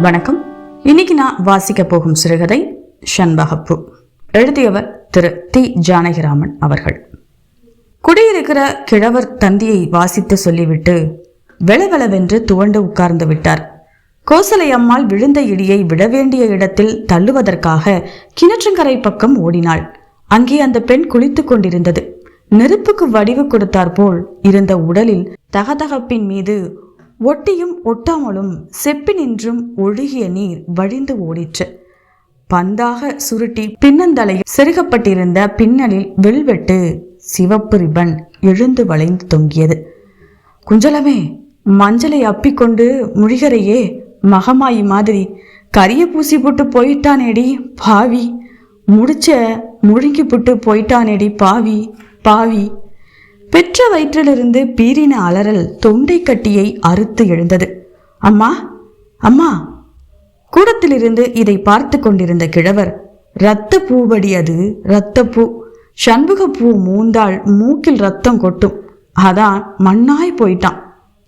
வணக்கம். இன்னைக்கு நான் வாசிக்க போகும் சிறுகதை ஷண்பகப்பு எழுதியவர் திரு. டி. ஜானகிராமன் அவர்கள். குடியிருக்கிற கிழவர் தந்தியை வாசித்து சொல்லிவிட்டு வெளவெளவென்று துவண்டு உட்கார்ந்து விட்டார். கோசலை அம்மாள் விழுந்த இடியை விட வேண்டிய இடத்தில் தள்ளுவதற்காக கிணற்றங்கரை பக்கம் ஓடினாள். அங்கே அந்த பெண் குளித்துக் கொண்டிருந்தது. நெருப்புக்கு வடிவு கொடுத்தாற்போல் இருந்த உடலில் தகதகப்பின் மீது ஒட்டியும் ஒட்டாமலும் செப்பினின்றும் ஒழுகிய நீர் வழிந்து ஓடிற்று. பந்தாக சுருட்டி பின்னந்தலையில் செருகப்பட்டிருந்த பின்னலில் வெல்வெட்டு சிவப்பு ரிபன் எழுந்து வளைந்து தொங்கியது. குஞ்சலமே மஞ்சளை அப்பிக்கொண்டு முழிகரையே மகமாயி மாதிரி கரிய பூசி போட்டு போயிட்டானேடி பாவி. முடிச்ச முழுங்கி புட்டு போயிட்டானேடி பாவி பாவி. பெற்ற வயிற்றிலிருந்து பீரின அலறல் தொண்டை கட்டியை அறுத்து எழுந்தது. அம்மா அம்மா. கூடத்திலிருந்து இதை பார்த்து கொண்டிருந்த கிழவர் இரத்த பூவடி அது இரத்தப்பூ பூ. சண்முக பூ மூந்தாள் மூக்கில் ரத்தம் கொட்டும். அதான் மண்ணாய் போயிட்டான்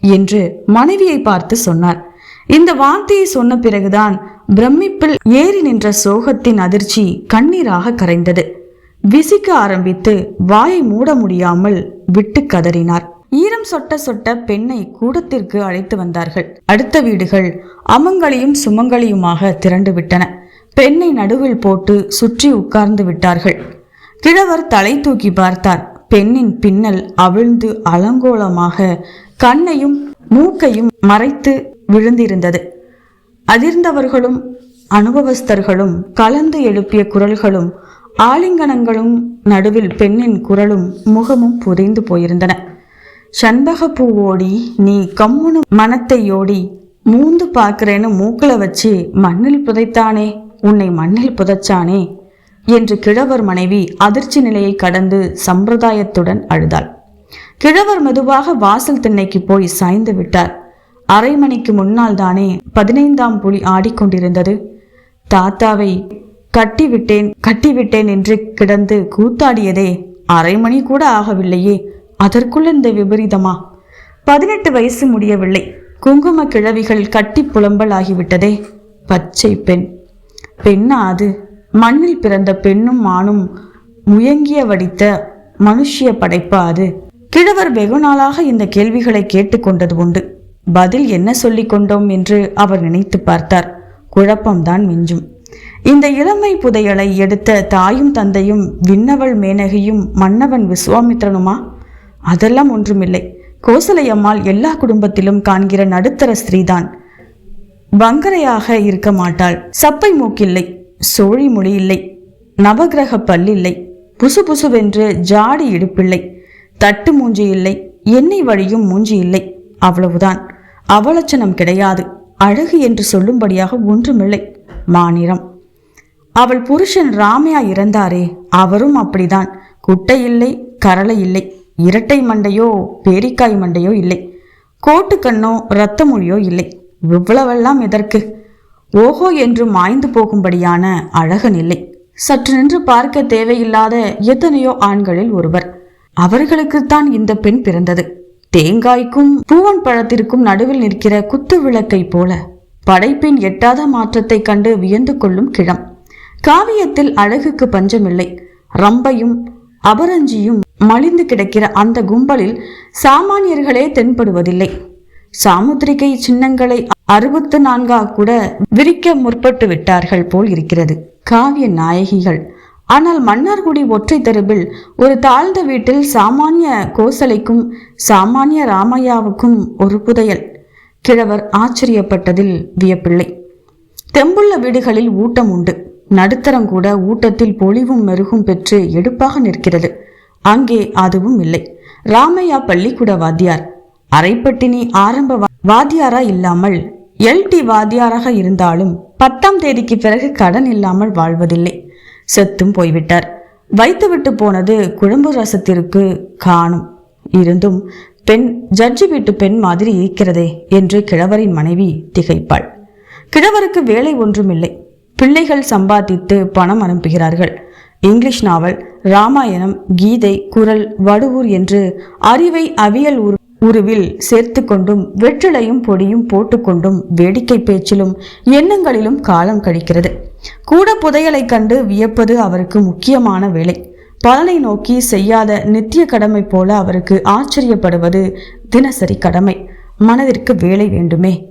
என்று மனைவியை பார்த்து சொன்னார். இந்த வார்த்தையை சொன்ன பிறகுதான் பிரமிப்பில் ஏறி நின்ற சோகத்தின் அதிர்ச்சி கண்ணீராக கரைந்தது. விசிக்க ஆரம்பித்து வாயை மூட முடியாமல் விட்டு கதறினார். ஈரம் சொட்ட சொட்ட பெண்ணை கூடத்திற்கு அழைத்து வந்தார்கள். அடுத்த வீடுகள் அமங்களையும் சுமங்களையுமாக திரண்டு விட்டன. பெண்ணை நடுவில் போட்டு சுற்றி உட்கார்ந்து விட்டார்கள். கிழவர் தலை தூக்கி பார்த்தார். பெண்ணின் பின்னல் அவிழ்ந்து அலங்கோலமாக கண்ணையும் மூக்கையும் மறைத்து விழுந்திருந்தது. அதிர்ந்தவர்களும் அனுபவஸ்தர்களும் கலந்து எழுப்பிய குரல்களும் ஆலிங்கனங்களும் நடுவில் பெண்ணின் குரலும் முகமும் புதைந்து போயிருந்தன. சண்பக பூவோடி நீ கம்முனு மனத்தையோடி மூந்து பார்க்கிறேன்னு மூக்களை வச்சு மண்ணில் புதைத்தானே உன்னை மண்ணில் புதைச்சானே என்று கிழவர் மனைவி அதிர்ச்சி நிலையை கடந்து சம்பிரதாயத்துடன் அழுதாள். கிழவர் மெதுவாக வாசல் திண்ணைக்கு போய் சாய்ந்து விட்டார். அரை மணிக்கு முன்னால் தானே பதினைந்தாம் புலி ஆடிக்கொண்டிருந்தது. தாத்தாவை கட்டிவிட்டேன் கட்டிவிட்டேன் என்று கிடந்து கூத்தாடியதே. அரை மணி கூட ஆகவில்லையே. அதற்குள் இந்த விபரீதமா? பதினெட்டு வயசு முடியவில்லை. குங்கும கிழவிகள் கட்டி புலம்பல் ஆகிவிட்டதே பச்சை பெண். பெண்ணா அது? மண்ணில் பிறந்த பெண்ணும் ஆணும் முயங்கிய வடித்த மனுஷிய படைப்பா அது? கிழவர் வெகு நாளாக இந்த கேள்விகளை கேட்டுக்கொண்டது உண்டு. பதில் என்ன சொல்லிக் கொண்டோம் என்று அவர் நினைத்து பார்த்தார். குழப்பம்தான் மிஞ்சும். இந்த இளமை புதையலை எடுத்த தாயும் தந்தையும் விண்ணவள் மேனகையும் மன்னவன் விஸ்வாமித்ரனுமா அதெல்லாம் ஒன்றுமில்லை. கோசலையம்மாள் எல்லா குடும்பத்திலும் காண்கிற நடுத்தர ஸ்திரீதான் வங்கரையாக இருக்க மாட்டாள். சப்பை மூக்கில்லை. சோழி மொழி இல்லை நவகிரக பல்லில்லை. புசு புசுவென்று ஜாடி இடுப்பில்லை. தட்டு மூஞ்சி இல்லை. எண்ணெய் வழியும் மூஞ்சி இல்லை. அவ்வளவுதான். அவலட்சணம் கிடையாது. அழகு என்று சொல்லும்படியாக ஒன்றுமில்லை. மாநிறம் அவள் புருஷன் ராமையா இறந்தாரே அவரும் அப்படிதான் குட்டை இல்லை கரளை இல்லை. இரட்டை மண்டையோ பேரிக்காய் மண்டையோ இல்லை. கோட்டுக்கண்ணோ இரத்த மொழியோ இல்லை. இவ்வளவெல்லாம் எதற்கு? ஓஹோ என்று மாய்ந்து போகும்படியான அழகன் இல்லை. சற்று நின்று பார்க்க தேவையில்லாத எத்தனையோ ஆண்களில் ஒருவர். அவர்களுக்குத்தான் இந்த பெண் பிறந்தது. தேங்காய்க்கும் பூவன் பழத்திற்கும் நடுவில் நிற்கிற குத்து விளக்கை போல படைப்பின் எட்டாத மாற்றத்தை கண்டு வியந்து கொள்ளும் கிழம். காவியத்தில் அழகுக்கு பஞ்சமில்லை. ரம்பையும் அபரஞ்சியும் மலிந்து கிடக்கிற அந்த கும்பலில் சாமானியர்களே தென்படுவதில்லை. சாமுத்திரிகை சின்னங்களை அறுபத்து நான்கா கூட விரிக்க முற்பட்டு விட்டார்கள் போல் இருக்கிறது. காவிய நாயகிகள். ஆனால் மன்னார்குடி ஒற்றை தெருவில் ஒரு தாழ்ந்த வீட்டில் சாமானிய கோசலைக்கும் சாமானிய ராமையாவுக்கும் ஒரு புதையல். கிழவர் ஆச்சரியப்பட்டதில் வியப்பில்லை. தெம்புள்ள வீடுகளில் ஊட்டம் உண்டு. நடுத்தரம் கூட ஊட்டத்தில் பொலிவும் மெருகும் பெற்று எடுப்பாக நிற்கிறது. அங்கே அதுவும் இல்லை. ராமையா பள்ளிக்கூட வாத்தியார். அரைப்பட்டினி ஆரம்ப வாத்தியாரா இல்லாமல் எல்டி வாத்தியாராக இருந்தாலும் பத்தாம் தேதிக்கு பிறகு கடன் இல்லாமல் வாழ்வதில்லை. செத்தும் போய்விட்டார். வைத்துவிட்டு போனது குழம்பு ரசத்திற்கு காணும். இருந்தும் பெண் ஜட்ஜி வீட்டு பெண் மாதிரி இருக்கிறதே என்று கிழவரின் மனைவி திகைப்பாள். கிழவருக்கு வேலை ஒன்றுமில்லை. பிள்ளைகள் சம்பாதித்து பணம் அனுப்புகிறார்கள். இங்கிலீஷ் நாவல் ராமாயணம் கீதை குரல் வடுவூர் என்று அறிவை அவியல் உரு உருவில் சேர்த்து கொண்டும் வெற்றிலையும் பொடியும் போட்டுக்கொண்டும் வேடிக்கை பேச்சிலும் எண்ணங்களிலும் காலம் கழிக்கிறது. கூட புதையலை கண்டு வியப்பது அவருக்கு முக்கியமான வேலை. பலனை நோக்கி செய்யாத நித்திய கடமை போல அவருக்கு ஆச்சரியப்படுவது தினசரி கடமை. மனதிற்கு வேலை வேண்டுமே.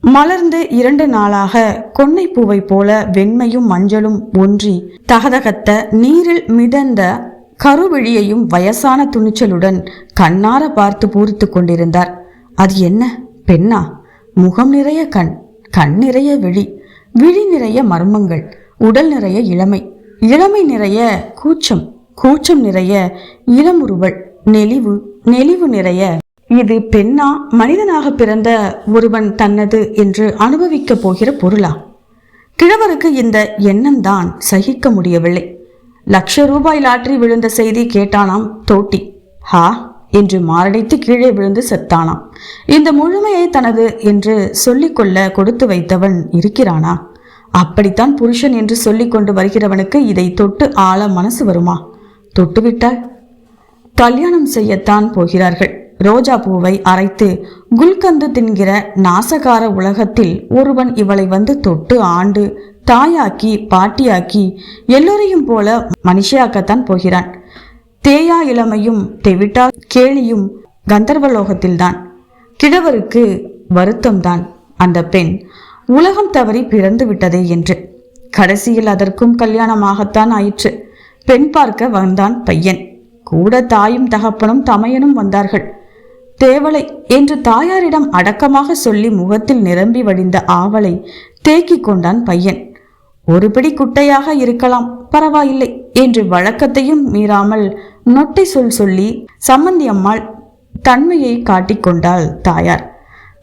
மலர்ந்து இரண்டு நாளாக கொன்னை பூவை போல வெண்மையும் மஞ்சளும் ஒன்றி தகதகத்த நீரில் மிதந்த கருவிழியையும் வயசான துணிச்சலுடன் கண்ணார பார்த்து பூரித்து கொண்டிருந்தார். அது என்ன? பெண்ணா? முகம் நிறைய கண் கண் நிறைய விழி விழி நிறைய மர்மங்கள் உடல் நிறைய இளமை. இளமை நிறைய கூச்சம் கூச்சம் நிறைய இளமுறுவல் நெளிவு நெளிவு நிறைய. இது பெண்ணா மனிதனாக பிறந்த ஒருவன் தன்னது என்று அனுபவிக்கப் போகிற பொருளா? கிழவருக்கு இந்த எண்ணம்தான் சகிக்க முடியவில்லை. லட்ச ரூபாய் லாட்டரி விழுந்த செய்தி கேட்டானாம் தோட்டி. ஹா! என்று மாரடைத்து கீழே விழுந்து செத்தானாம். இந்த முழுமையை தனது என்று சொல்லிக்கொள்ள கொடுத்து வைத்தவன் இருக்கிறானா? அப்படித்தான் புருஷன் என்று சொல்லிக் கொண்டு வருகிறவனுக்கு இதை தொட்டு ஆள மனசு வருமா? தொட்டுவிட்டாள் கல்யாணம் செய்யத்தான் போகிறார்கள். ரோஜா பூவை அரைத்து குல்கந்து தின்கிற நாசகார உலகத்தில் ஒருவன் இவளை வந்து தொட்டு ஆண்டு தாயாக்கி பாட்டியாக்கி எல்லோரையும் போல மனுஷியாக்கத்தான் போகிறான். தேயா இளமையும் தெவிட்டா கேலியும் கந்தர்வலோகத்தில்தான் கிழவருக்கு வருத்தம்தான். அந்த பெண் உலகம் தவறி பிறந்து விட்டதே என்று. கடைசியில் அதற்கும் கல்யாணமாகத்தான் ஆயிற்று. பெண் பார்க்க வந்தான் பையன். கூட தாயும் தகப்பனும் தமையனும் வந்தார்கள். தேவலை என்று தாயாரிடம் அடக்கமாக சொல்லி முகத்தில் நிரம்பி வடிந்த ஆவலை தேக்கிக் கொண்டான் பையன். ஒரு பிடி குட்டையாக இருக்கலாம் பரவாயில்லை என்று வழக்கத்தையும் மீறாமல் நொட்டை சொல் சொல்லி சம்மந்தி அம்மாள் தன்மையை காட்டிக்கொண்டாள் தாயார்.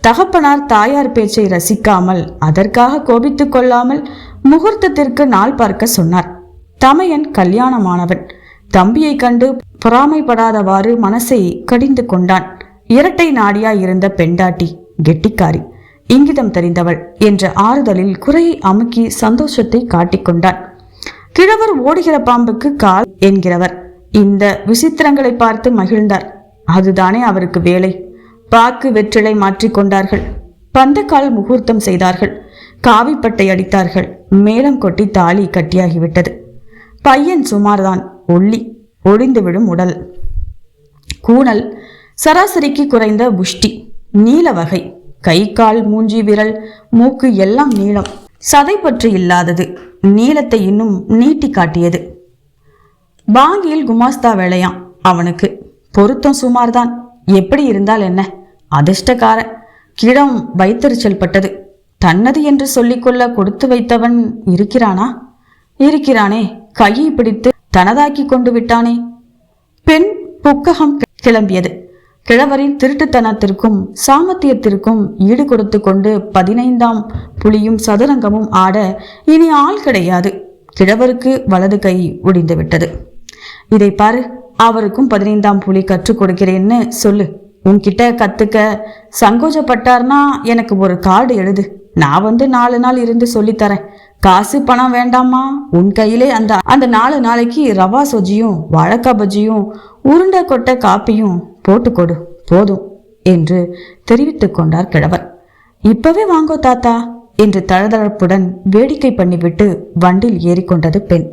தகப்பனார் தாயார் பேச்சை ரசிக்காமல் அதற்காக கோபித்துக் கொள்ளாமல் முகூர்த்தத்திற்கு நாள் பார்க்க சொன்னார். தமையன் கல்யாணமானவன். தம்பியை கண்டு பொறாமைப்படாதவாறு மனசை கடிந்து கொண்டான். இரட்டை நாடியாய் இருந்த பெண்டாட்டி கெட்டிக்காரி இங்கிதம் தெரிந்தவள் என்ற ஆறுதலில் குறையை அமுக்கி சந்தோஷத்தை காட்டிக்கொண்டான் கிழவர் ஓடுகிற பாம்புக்கு கால் என்கிறவர். இந்த விசித்திரங்களை பார்த்து மகிழ்ந்தார். அதுதானே அவருக்கு வேலை? பாக்கு வெற்றிலை மாற்றிக்கொண்டார்கள் பந்தக்கால் முகூர்த்தம் செய்தார்கள். காவிப்பட்டை அடித்தார்கள். மேளம் கொட்டி தாலி கட்டியாகிவிட்டது. பையன் சுமார்தான் ஒள்ளி ஒளிந்துவிடும் உடல். கூணல் சராசரிக்கு குறைந்த புஷ்டி நீல வகை கை கால் மூஞ்சி விரல் மூக்கு எல்லாம் நீளம். சதை இல்லாதது. நீளத்தை இன்னும் நீட்டி காட்டியது. பாங்கியில் குமாஸ்தா வேலையாம் அவனுக்கு. பொருத்தம் சுமார்தான். எப்படி இருந்தால் என்ன? அதிர்ஷ்டக்காரன். கிடம் வைத்தறிச்சல் பட்டது. தன்னது என்று சொல்லிக்கொள்ள கொடுத்து வைத்தவன் இருக்கிறானா? இருக்கிறானே. கையை பிடித்து தனதாக்கி கொண்டு விட்டானே. பெண் புக்ககம் கிளம்பியது. கிழவரின் திருட்டுத்தனத்திற்கும் சாமத்தியத்திற்கும் ஈடு கொடுத்து கொண்டு பதினைந்தாம் புலியும் சதுரங்கமும் ஆட இனி ஆள் கிடையாது. கிழவருக்கு வலது கை ஒடிந்து விட்டது இதை பாரு அவருக்கும் பதினைந்தாம் புலி கற்றுக் கொடுக்கிறேன்னு சொல்லு. உன்கிட்ட கத்துக்க சங்கோஜப்பட்டார்னா எனக்கு ஒரு கார்டு எழுது. நான் வந்து நாலு நாள் இருந்து சொல்லித்தரேன். காசு பணம் வேண்டாமா உன் கையிலே அந்த அந்த நாலு நாளைக்கு ரவா சொஜியும் வாழைக்காய் பஜ்ஜியும் உருண்டை கொட்டை காப்பியும் போட்டு கொடு போதும் என்று தெரிவித்து கொண்டார் கிழவர். இப்பவே வாங்கோ தாத்தா என்று தளதளப்புடன் வேடிக்கை பண்ணிவிட்டு வண்டில் ஏறிக்கொண்டது பெண்.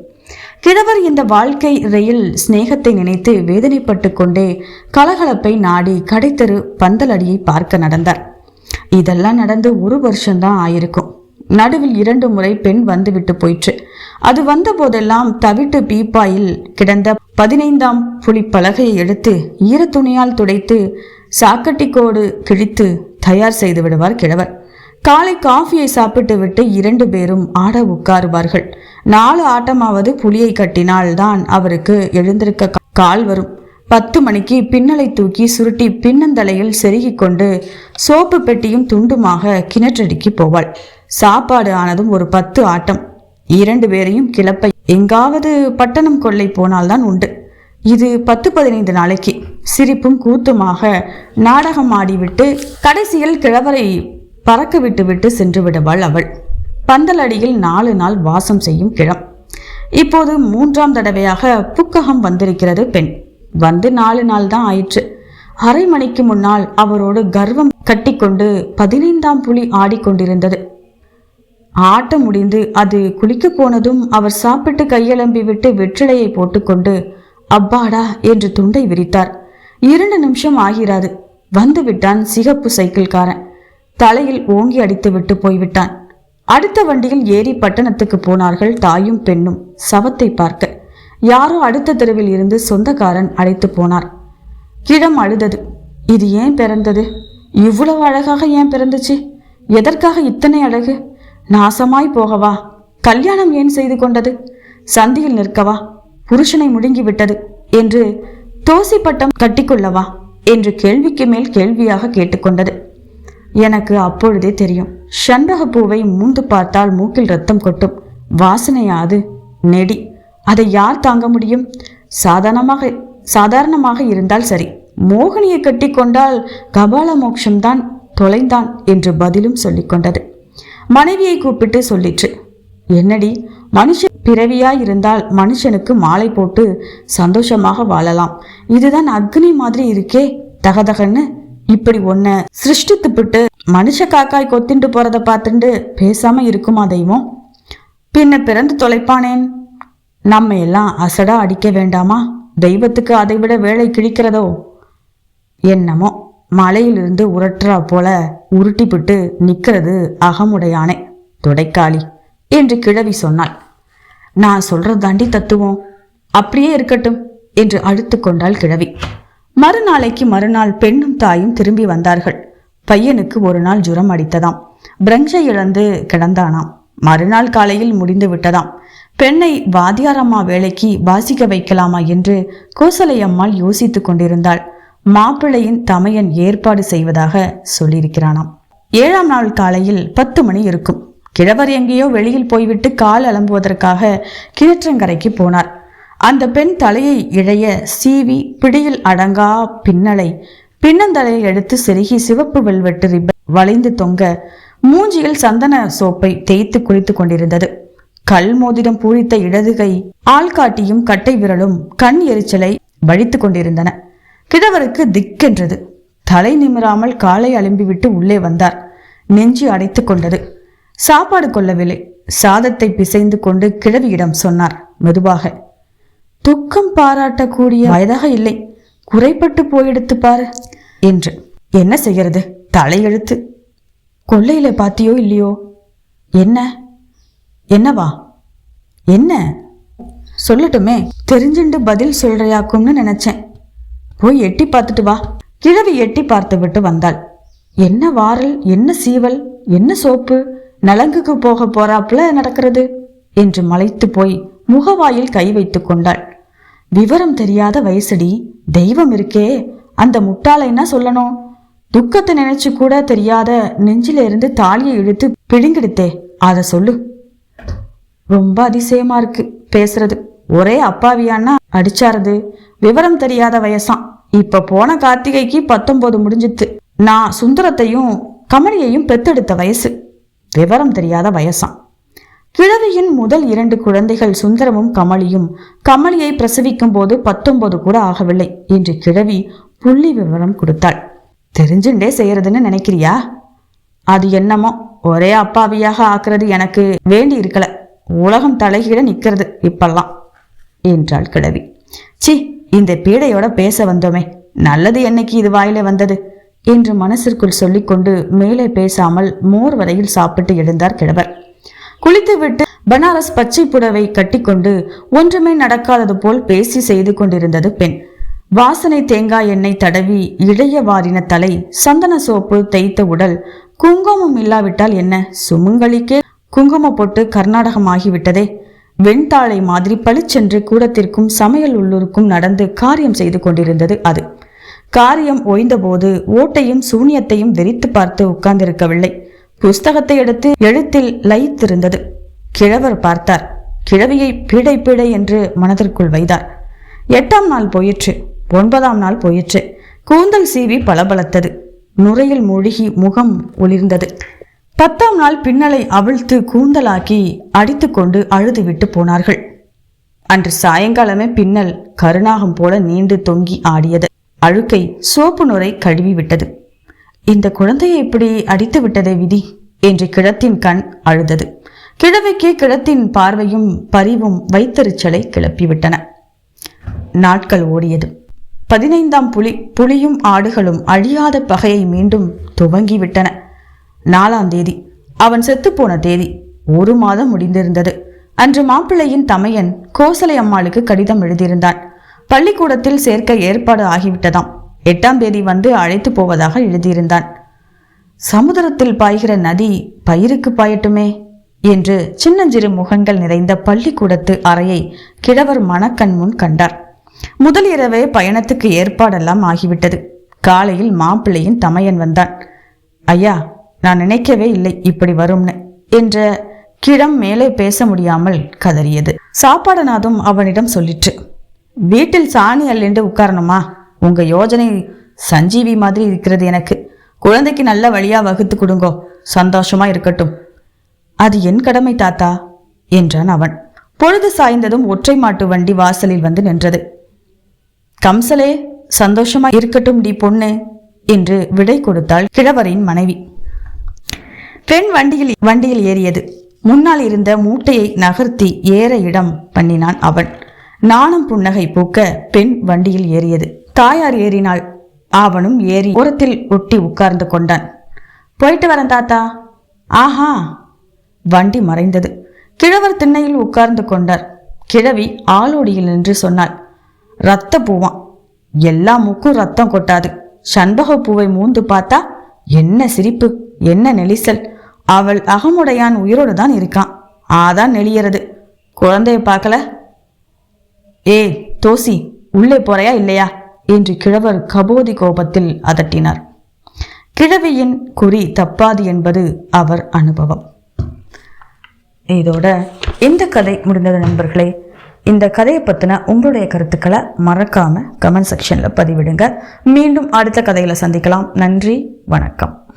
கிழவர் இந்த வாழ்க்கை ரயில் சிநேகத்தை நினைத்து வேதனைப்பட்டு கொண்டே கலகலப்பை நாடி கடைத்தெரு பந்தலடியை பார்க்க நடந்தார். இதெல்லாம் நடந்து ஒரு வருஷம்தான் ஆயிருக்கும். நடுவில் இரண்டு முறை பெண் வந்துவிட்டு போயிற்று. அது வந்த போதெல்லாம் தவிட்டு பீப்பாயில் கிடந்த பதினைந்தாம் புலி பலகையை எடுத்து ஈரத்துணியால் துடைத்து சாக்கட்டிக்கோடு கிழித்து தயார் செய்து விடுவார் கிழவர். காலை காஃபியை சாப்பிட்டு விட்டு இரண்டு பேரும் ஆட உட்காருவார்கள். நாலு ஆட்டமாவது புலியை கட்டினால்தான் அவருக்கு எழுந்திருக்க கால் வரும். பத்து மணிக்கு பின்னலை தூக்கி சுருட்டி பின்னந்தலையில் செருகிக் கொண்டு சோப்பு பெட்டியும் துண்டுமாக கிணற்றடிக்கு போவாள். சாப்பாடு ஆனதும் ஒரு பத்து ஆட்டம். இரண்டு பேரையும் கிளப்ப எங்காவது பட்டணம் கொள்ளை போனால்தான் உண்டு. இது பத்து பதினைந்து நாளைக்கு. சிரிப்பும் கூத்துமாக நாடகம் ஆடிவிட்டு கடைசியில் கிழவரை பறக்க விட்டுவிட்டு சென்று விடுவாள் அவள். பந்தலடியில் நாலு நாள் வாசம் செய்யும் கிழம். இப்போது மூன்றாம் தடவையாக புக்ககம் வந்திருக்கிறது பெண். வந்து நாலு நாள் தான் ஆயிற்று. அரை மணிக்கு முன்னால் அவரோடு கர்வம் கட்டிக்கொண்டு பதினைந்தாம் புலி ஆடிக்கொண்டிருந்தது. ஆட்டம் முடிந்து அது குளிக்க போனதும் அவர் சாப்பிட்டு கையெலம்பி விட்டு வெற்றிலையை போட்டுக்கொண்டு அப்பாடா என்று துண்டை விரித்தார். இரண்டு நிமிஷம் ஆகிறாது. வந்து விட்டான் சிகப்பு சைக்கிள்காரன். தலையில் ஓங்கி அடித்துவிட்டு போய்விட்டான். அடுத்த வண்டியில் ஏறி பட்டணத்துக்கு போனார்கள் தாயும் பெண்ணும். சவத்தை பார்க்க. யாரோ அடுத்த தெருவில் இருந்து சொந்தக்காரன் அழைத்து போனார். கிடம் அழுதது. இது ஏன் பிறந்தது? இவ்வளவு அழகாக ஏன் பிறந்துச்சு? எதற்காக இத்தனை அழகு? நாசமாய் போகவா? கல்யாணம் ஏன் செய்து கொண்டது? சந்தியில் நிற்கவா? புருஷனை முடுங்கி விட்டது என்று தோசி பட்டம் கட்டிக்கொள்ளவா? என்று கேள்விக்கு மேல் கேள்வியாக கேட்டுக்கொண்டது. எனக்கு அப்பொழுதே தெரியும். ஷண்பக பூவை மூந்து பார்த்தால் மூக்கில் ரத்தம் கொட்டும். வாசனையாது நெடி. அதை யார் தாங்க முடியும்? சாதாரணமாக சாதாரணமாக இருந்தால் சரி. மோகினியை கட்டிக்கொண்டால் கபால மோட்சம்தான் தொலைந்தான் என்று பதிலும் சொல்லிக்கொண்டது மனைவியை கூப்பிட்டு சொல்லிற்று. என்னடி மனுஷன் பிறவியாய் இருந்தால் மனுஷனுக்கு மாலை போட்டு சந்தோஷமாக வாழலாம். இதுதான் அக்னி மாதிரி இருக்கே தகதகன்னு இப்படி ஒன்ன சிருஷ்டித்து விட்டு மனுஷ காக்காய் கொத்திண்டு போறத பார்த்துண்டு பேசாம இருக்குமா தெய்வம்? பின்ன பிறந்து தொலைப்பானேன்? நம்ம எல்லாம் அசடா அடிக்க வேண்டாமா? தெய்வத்துக்கு அதை விட வேலை கிழிக்கிறதோ? என்னமோ மலையிலிருந்து உரட்டுறா போல உருட்டிப்பிட்டு நிக்கிறது அகமுடையானே துடைக்காளி என்று கிழவி சொன்னாள். நான் சொல்றது தாண்டி தத்துவம். அப்படியே இருக்கட்டும் என்று அழுத்து கொண்டாள் கிழவி. மறுநாளைக்கு மறுநாள் பெண்ணும் தாயும் திரும்பி வந்தார்கள். பையனுக்கு ஒரு நாள் ஜுரம் அடித்ததாம். பிரஞ்சை இழந்து கிடந்தானாம். மறுநாள் காலையில் முடிந்து விட்டதாம். பெண்ணை வாத்தியாரம்மா வேலைக்கு வாசிக்க வைக்கலாமா என்று கோசலை அம்மாள் யோசித்துக் கொண்டிருந்தாள். மாப்பிள்ளையின் தமையன் ஏற்பாடு செய்வதாக சொல்லியிருக்கிறானாம். ஏழாம் நாள் காலையில் பத்து மணி இருக்கும். கிழவர் எங்கேயோ வெளியில் போய்விட்டு கால் அலம்புவதற்காக கிணற்றங்கரைக்கு போனார். அந்த பெண் தலையை இழைய சீவி பிடியில் அடங்கா பின்னலை. பின்னந்தலையை எடுத்து செருகி சிவப்பு வெல்வெட்டு ரிப்பன் வளைந்து தொங்க மூஞ்சியில் சந்தன சோப்பை தேய்த்து குளித்துக் கொண்டிருந்தது. கல் மோதிரம் பூரித்த இடதுகை ஆள்காட்டியும் கட்டை விரலும் கண் எரிச்சலை வழித்துக் கொண்டிருந்தன. கிழவருக்கு திக்கென்றது. தலை நிமிராமல் காலை அலும்பிவிட்டு உள்ளே வந்தார். நெஞ்சு அடைத்து கொண்டது. சாப்பாடு கொள்ளவில்லை. சாதத்தை பிசைந்து கொண்டு கிழவியிடம் சொன்னார் மெதுவாக துக்கம் பாராட்டக்கூடிய வயதாக இல்லை. குறைப்பட்டு போயெடுத்து பாரு. என்று என்ன செய்கிறது? தலையெழுத்து கொள்ளையில பாத்தியோ இல்லையோ? என்ன? என்னவா? என்ன? சொல்லட்டுமே. தெரிஞ்சுண்டு பதில் சொல்றியாக்கும்னு நினைச்சேன். போய் எட்டி பார்த்துட்டு வா. கிழவி எட்டி பார்த்து விட்டு வந்தாள். என்ன வாரல்? என்ன சீவல்? என்ன சோப்பு? நலங்குக்கு போக போறாப்புல நடக்கிறது? என்று மலைத்து போய் முகவாயில் கை வைத்துக் கொண்டாள். விவரம் தெரியாத வயசடி. தெய்வம் இருக்கே. அந்த முட்டாளைன்னா சொல்லணும்? துக்கத்தை நினைச்சு கூட தெரியாத நெஞ்சில இருந்து தாலியை இழுத்து பிடுங்கிடுத்தே. அதை சொல்லு. ரொம்ப அதிசயமா இருக்கு பேசுறது. ஒரே அப்பாவியான்னா அடிச்சாரது. விவரம் தெரியாத வயசான் இப்ப போன கார்த்திகைக்கு பத்தொன்பது முடிஞ்சித்து. நான் சுந்தரத்தையும் கமலியையும் பெத்தெடுத்த வயசு. விவரம் தெரியாத வயசான் கிழவியின் முதல் இரண்டு குழந்தைகள் சுந்தரமும் கமலியும் கமலியை பிரசவிக்கும் போது பத்தொன்பது கூட ஆகவில்லை என்று கிழவி புள்ளி விவரம் கொடுத்தாள். தெரிஞ்சுண்டே செய்யறதுன்னு நினைக்கிறியா? அது என்னமோ ஒரே அப்பாவியாக ஆக்குறது எனக்கு வேண்டி இருக்கல. உலகம் தலைகீழ நிக்கிறது இப்பெல்லாம் என்றாள் கிழவி. சி இந்த பீடையோட பேச வந்தோமே. நல்லது என்னைக்கு இது வாயில வந்தது? என்று மனசிற்குள் சொல்லிக்கொண்டு மேலே பேசாமல் மோர் வரையில் சாப்பிட்டு எழுந்தார் கிழவர். குளித்துவிட்டு பனாரஸ் பச்சை புடவை கட்டிக்கொண்டு ஒன்றுமே நடக்காதது போல் பேசி செய்து கொண்டிருந்தது பெண். வாசனை தேங்காய் எண்ணெய் தடவி இழைய வாரின தலை சந்தன சோப்பு தேய்த்த உடல் குங்குமம் இல்லாவிட்டால் என்ன? சுமங்கலிக்கே குங்கும போட்டு கர்நாடகமாகிவிட்டதே. வெண்தாளை மாதிரி பளிச்சென்று கூடத்திற்கும் சமையல் உள்ளூருக்கும் நடந்து காரியம் செய்து கொண்டிருந்தது அது. காரியம் ஓய்ந்தபோது ஓட்டையும் சூனியத்தையும் வெறித்து பார்த்து உட்கார்ந்திருக்கவில்லை. புஸ்தகத்தை எடுத்து எழுத்தில் லயித்திருந்தது கிழவர் பார்த்தார். கிழவியை பீடை பீடை என்று மனதிற்குள் வைத்தார். எட்டாம் நாள் போயிற்று. ஒன்பதாம் நாள் போயிற்று. கூந்தல் சீவி பளபளத்தது. நுரையில் மூழ்கி முகம் ஒளிர்ந்தது. பத்தாம் நாள் பின்னலை அவிழ்த்து கூந்தலாக்கி அடித்துக்கொண்டு அழுது விட்டு போனார்கள். அன்று சாயங்காலமே பின்னல் கருணாகம் போல நீண்டு தொங்கி ஆடியது. அழுக்கை சோப்பு நுரை கழுவி விட்டது இந்த குழந்தையை இப்படி அடித்து விட்டதே விதி என்று கிழத்தின் கண் அழுதது. கிழவைக்கு கிழத்தின் பார்வையும் பரிவும் வைத்தறிச்சலை கிளப்பிவிட்டன. நாட்கள் ஓடியது. பதினைந்தாம் புலி புலியும் ஆடுகளும் அழியாத பகையை மீண்டும் துவங்கிவிட்டன. நாலாம் தேதி. அவன் செத்துப்போன தேதி. ஒரு மாதம் முடிந்திருந்தது. அன்று மாப்பிள்ளையின் தமையன் கோசலை அம்மாளுக்கு கடிதம் எழுதியிருந்தான். பள்ளிக்கூடத்தில் சேர்க்க ஏற்பாடு ஆகிவிட்டதாம். எட்டாம் தேதி வந்து அழைத்து போவதாக எழுதியிருந்தான். சமுதிரத்தில் பாய்கிற நதி பயிருக்கு பாயட்டுமே என்று சின்னஞ்சிறு முகங்கள் நிறைந்த பள்ளிக்கூடத்து அறையை கிழவர் மணக்கண் முன் கண்டார். முதல் இரவே பயணத்துக்கு ஏற்பாடெல்லாம் ஆகிவிட்டது. காலையில் மாப்பிள்ளையின் தமையன் வந்தான். ஐயா நான் நினைக்கவே இல்லை இப்படி வரும்னு என்ற கிழம் மேலே பேச முடியாமல் கதறியது. சாப்பாடனாதும் அவனிடம் சொல்லிற்று வீட்டில் சாணி அள்ளிண்டு உட்காரணுமா? உங்க யோஜனை சஞ்சீவி மாதிரி இருக்கிறது எனக்கு. குழந்தைக்கு நல்ல வழியா வகுத்து கொடுங்கோ. சந்தோஷமா இருக்கட்டும். அது என் கடமை தாத்தா என்றான் அவன். பொழுது சாய்ந்ததும் ஒற்றை மாட்டு வண்டி வாசலில் வந்து நின்றது. கம்சலே சந்தோஷமா இருக்கட்டும் டி பொண்ணு என்று விடை கொடுத்தாள் கிழவரின் மனைவி. பெண் வண்டியில் வண்டியில் ஏறியது. முன்னால் இருந்த மூட்டையை நகர்த்தி ஏற இடம் பண்ணினான் அவன். நாணம் புன்னகை பூக்க பெண் வண்டியில் ஏறியது. தாயார் ஏறினாள். அவனும் ஏறி ஓரத்தில் ஒட்டி உட்கார்ந்து கொண்டான். போயிட்டு வரேன் தாத்தா. ஆஹா. வண்டி மறைந்தது. கிழவர் திண்ணையில் உட்கார்ந்து கொண்டார். கிழவி ஆளோடியில் நின்று சொன்னாள். ரத்த பூவான் எல்லா மூக்கும் ரத்தம் கொட்டாது. சண்பக பூவை மூந்து பார்த்தா என்ன சிரிப்பு என்ன நெளிசல். அவள் அகமுடையான் உயிரோடு தான் இருக்கான் ஆதான் நெளியறது. குழந்தைய பார்க்கல? ஏய் தோசி உள்ளே போறையா இல்லையா? என்று கிழவர் கபோதி கோபத்தில் அதட்டினார். கிழவியின் குறி தப்பாது என்பது அவர் அனுபவம். இதோட இந்த கதை முடிந்தது நண்பர்களே. இந்த கதையை பற்றின உங்களுடைய கருத்துக்களை மறக்காம கமெண்ட் செக்ஷனில் பதிவிடுங்க. மீண்டும் அடுத்த கதையில் சந்திக்கலாம். நன்றி வணக்கம்.